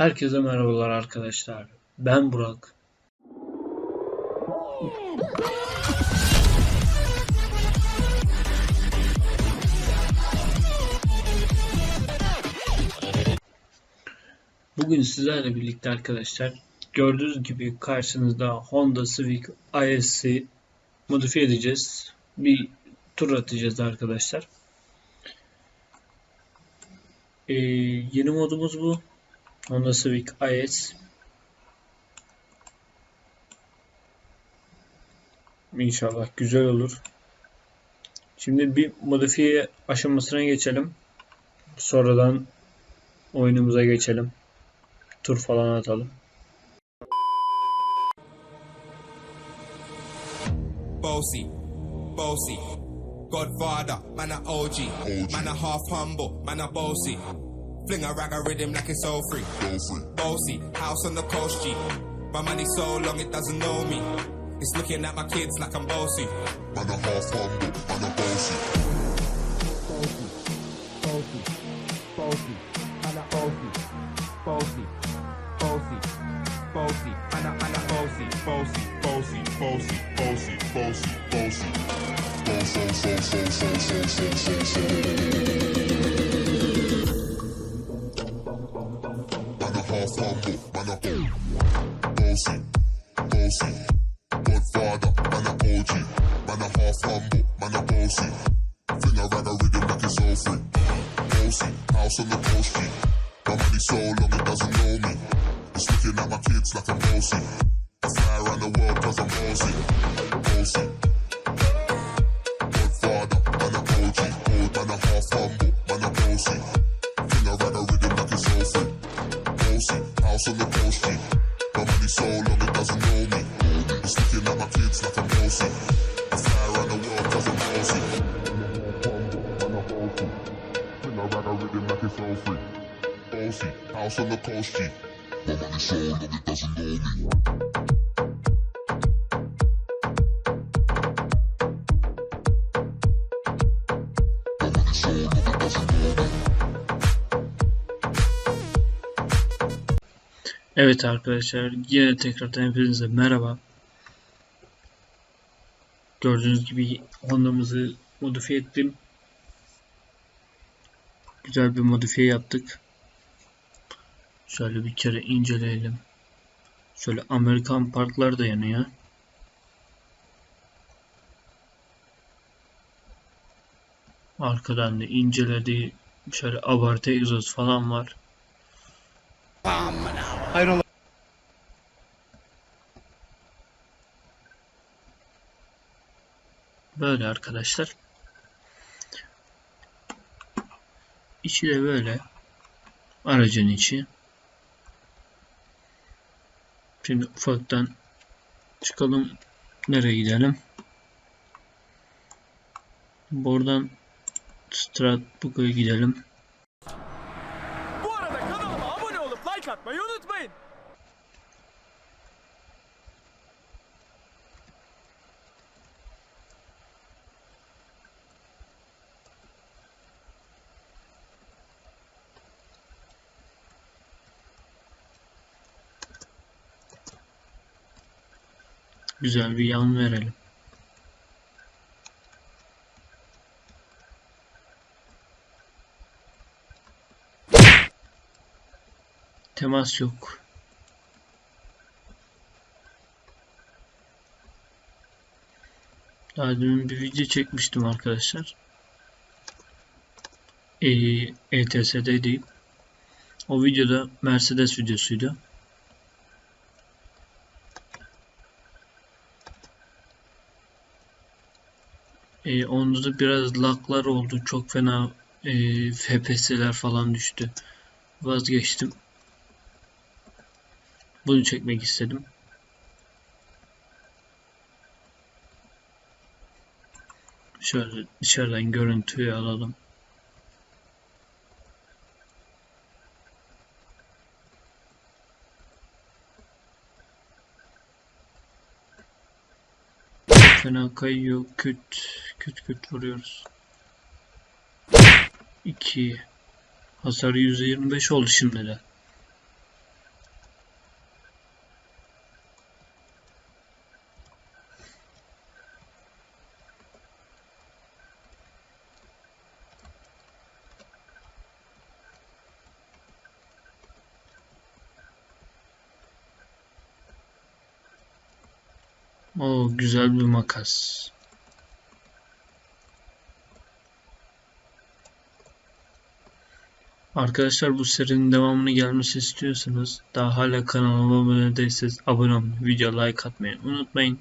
Herkese merhabalar arkadaşlar. Ben Burak. Bugün sizlerle birlikte arkadaşlar gördüğünüz gibi karşınızda Honda Civic IS'i modifiye edeceğiz. Bir tur atacağız arkadaşlar. Ee, yeni modumuz bu. Honda Civic IS. İnşallah güzel olur. Şimdi bir modifiye aşamasına geçelim. Sonradan oyunumuza geçelim. Tur falan atalım. Bossy, bossy. Godfather, man a OG. Man a half humble, man a bossy. Fling a rag a rhythm like it's all free. Bossy, house on the coast G. My money so long it doesn't know me. It's looking at my kids like I'm bossy. Man a half humble, man a bossy. bossy, bossy, man a bossy, bossy, bossy, bossy, man a man a bossy, bossy, bossy, bossy, bossy, bossy, bossy. So, so, so, so, so, so, Dancing. Evet arkadaşlar yine tekrardan hepinize merhaba. Gördüğünüz gibi Honda'mızı modifiye ettim. Güzel bir modifiye yaptık. Şöyle bir kere inceleyelim. Şöyle Amerikan parklar da yanıyor. Arkadan da incelediği şöyle abartı egzoz falan var. Böyle arkadaşlar. İçi de böyle. Aracın içi. Şimdi ufaktan çıkalım. Nereye gidelim? Buradan Stratbug'a gidelim. Bu arada kanalıma abone olup like atmayı unutmayın. Güzel bir yan verelim. Temas yok. Daha demin bir video çekmiştim arkadaşlar. Ee, ETS'deydim. O videoda Mercedes videosuydu. E, onda da biraz laglar oldu. Çok fena e, FPS'ler falan düştü. Vazgeçtim. Bunu çekmek istedim. Şöyle dışarıdan görüntüyü alalım. Fena kayıyor. Küt küt küt vuruyoruz. 2 Hasar %25 oldu şimdi de. O güzel bir makas. Arkadaşlar bu serinin devamını gelmesi istiyorsanız daha hala kanalıma abone değilseniz abone olmayı, video like atmayı unutmayın.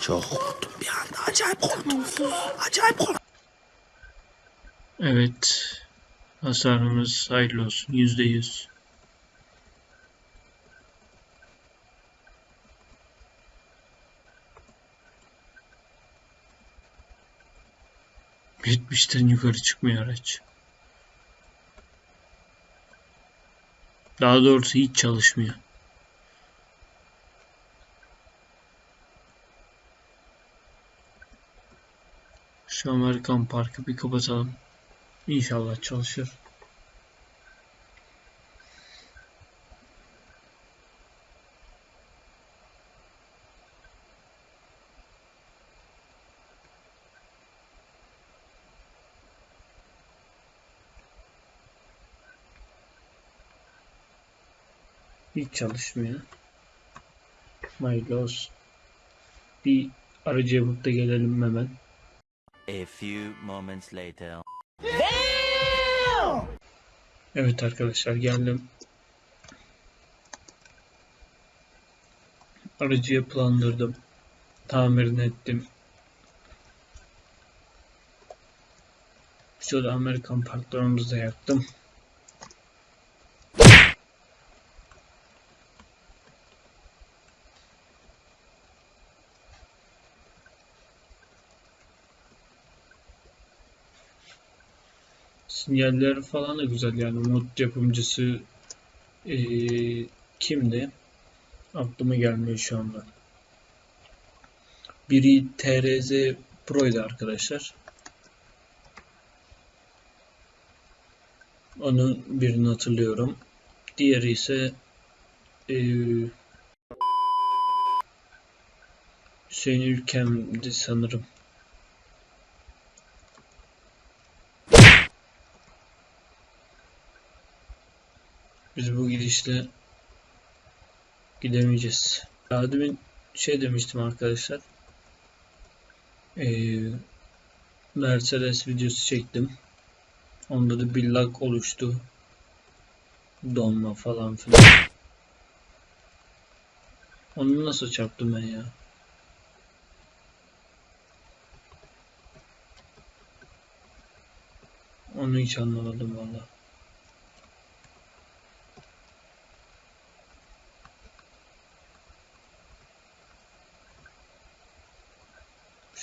Çok korktum bir anda. Acayip korktum. Acayip korktum. Evet. Hasarımız hayırlı olsun. Yüzde yüz. Yetmişten yukarı çıkmıyor araç. Daha doğrusu hiç çalışmıyor. Amerikan Parkı bir kapatalım. İnşallah çalışır. Hiç çalışmıyor. Hayırlı olsun. Bir aracı yapıp gelelim hemen. A few moments later. Evet arkadaşlar geldim. Aracı yapılandırdım. Tamirini ettim. Şöyle Amerikan parklarımızı da yaktım. Sinyalleri falan da güzel yani mod yapımcısı eee, kimdi? Aklıma gelmiyor şu anda. Biri TRZ Pro'ydu arkadaşlar. Onu birini hatırlıyorum. Diğeri ise eee Hüseyin Ülkem'di sanırım. Biz bu gidişle gidemeyeceğiz. Daha demin şey demiştim arkadaşlar. Ee, Mercedes videosu çektim. Onda da bir lag oluştu. Donma falan filan. Onu nasıl çarptım ben ya? Onu hiç anlamadım valla.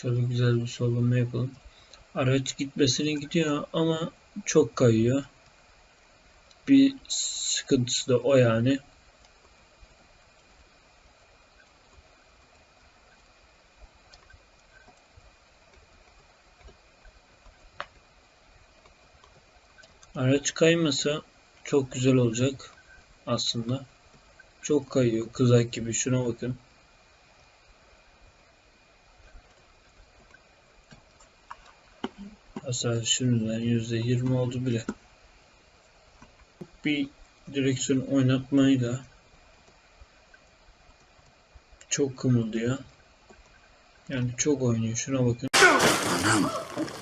Şöyle güzel bir sollama yapalım. Araç gitmesine gidiyor ama çok kayıyor. Bir sıkıntısı da o yani. Araç kaymasa çok güzel olacak aslında. Çok kayıyor kızak gibi şuna bakın. Hasar şimdiden %20 oldu bile. Bir direksiyon oynatmayla çok kımıldıyor. Yani çok oynuyor. Şuna bakın. Anam.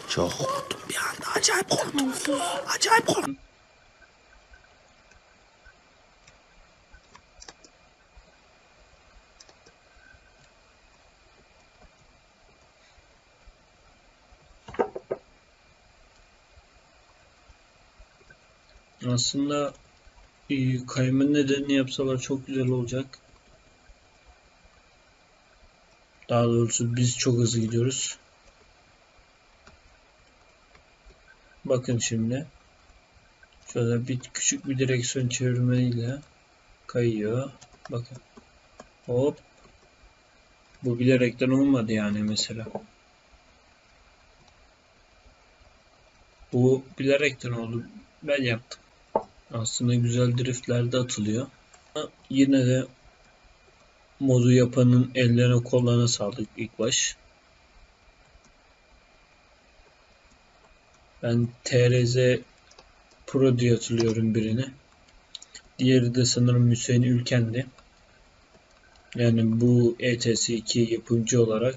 Çok korktum bir anda. Acayip korktum. Acayip korktum. Aslında kayma nedenini yapsalar çok güzel olacak. Daha doğrusu biz çok hızlı gidiyoruz. Bakın şimdi. Şöyle bir küçük bir direksiyon çevirmeyle kayıyor. Bakın. Hop. Bu bilerekten olmadı yani mesela. Bu bilerekten oldu. Ben yaptım. Aslında güzel driftler de atılıyor. Yine de modu yapanın ellerine kollarına sağlık ilk baş. Ben TRZ Pro diye hatırlıyorum birini. Diğeri de sanırım Hüseyin Ülken'di. Yani bu E ETS2 yapımcı olarak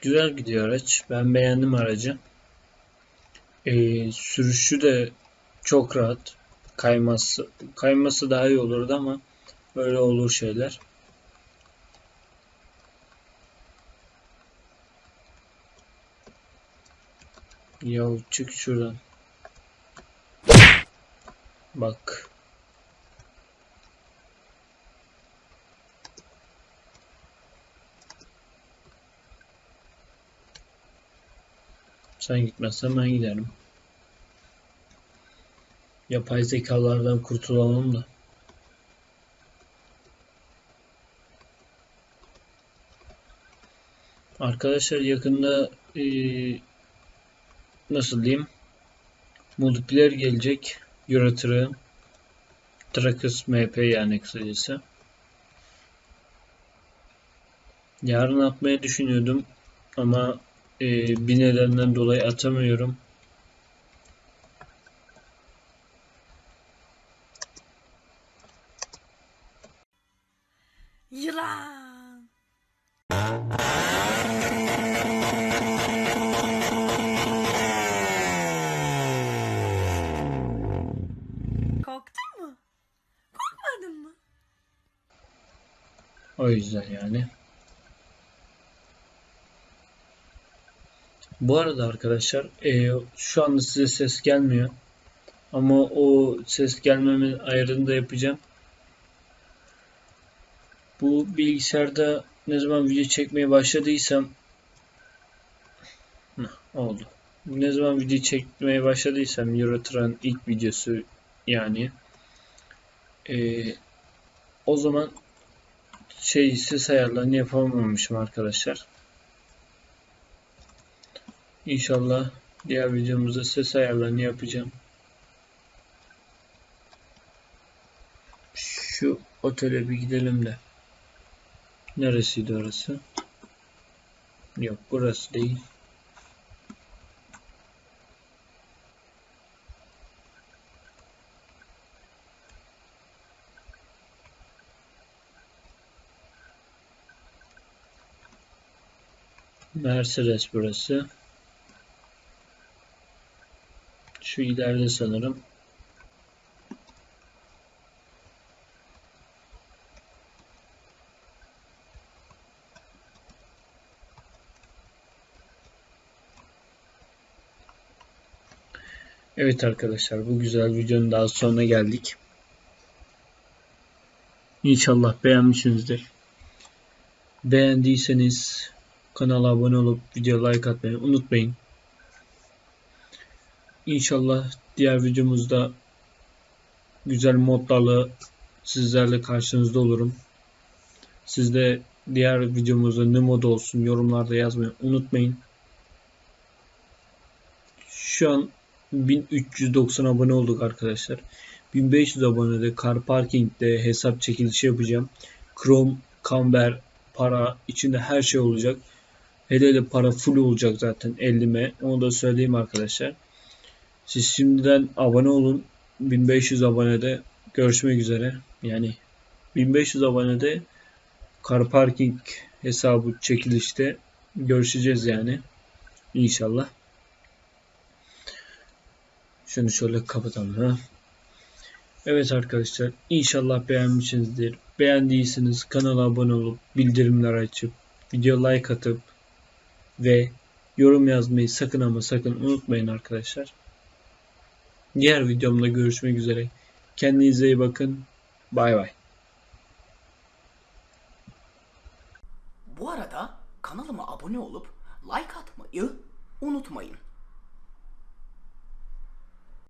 güzel gidiyor araç. Ben beğendim aracı. Ee, sürüşü de çok rahat. Kayması, kayması daha iyi olurdu ama böyle olur şeyler. Ya çık şuradan. Bak. Sen gitmezsen ben giderim. Yapay zekalardan kurtulalım da. Arkadaşlar yakında eee, nasıl diyeyim multiplayer gelecek Euro Truck'ı Trackers MP yani kısacası. Yarın atmayı düşünüyordum ama eee, bir nedenden dolayı atamıyorum. Yılan. Korktun mu? Korkmadın mı? O yüzden yani. Bu arada arkadaşlar eee, şu anda size ses gelmiyor. Ama o ses gelmemin ayarını da yapacağım. Bu bilgisayarda ne zaman video çekmeye başladıysam Heh, oldu. Ne zaman video çekmeye başladıysam Eurotron ilk videosu yani eee, o zaman şey ses ayarlarını yapamamışım arkadaşlar. İnşallah diğer videomuzda ses ayarlarını yapacağım. Şu otele bir gidelim de. Neresiydi orası? Yok burası değil. Mercedes burası. Şu ileride sanırım. Evet arkadaşlar bu güzel videonun daha sonuna geldik. İnşallah beğenmişsinizdir. Beğendiyseniz kanala abone olup video like atmayı unutmayın. İnşallah diğer videomuzda güzel modlarla sizlerle karşınızda olurum. Siz de diğer videomuzda ne mod olsun yorumlarda yazmayı unutmayın. Şu an 1390 abone olduk arkadaşlar. 1500 abonede Car Parking'de hesap çekilişi yapacağım. Chrome, Camber, para içinde her şey olacak. Hele hele para full olacak zaten 50'me. Onu da söyleyeyim arkadaşlar. Siz şimdiden abone olun. 1500 abonede görüşmek üzere. Yani 1500 abonede Car Parking hesabı çekilişte görüşeceğiz yani. İnşallah. Şunu şöyle kapatalım. Ha? Evet arkadaşlar inşallah beğenmişsinizdir. Beğendiyseniz kanala abone olup bildirimler açıp video like atıp ve yorum yazmayı sakın ama sakın unutmayın arkadaşlar. Diğer videomda görüşmek üzere. Kendinize iyi bakın. Bay bay. Bu arada kanalıma abone olup like atmayı unutmayın.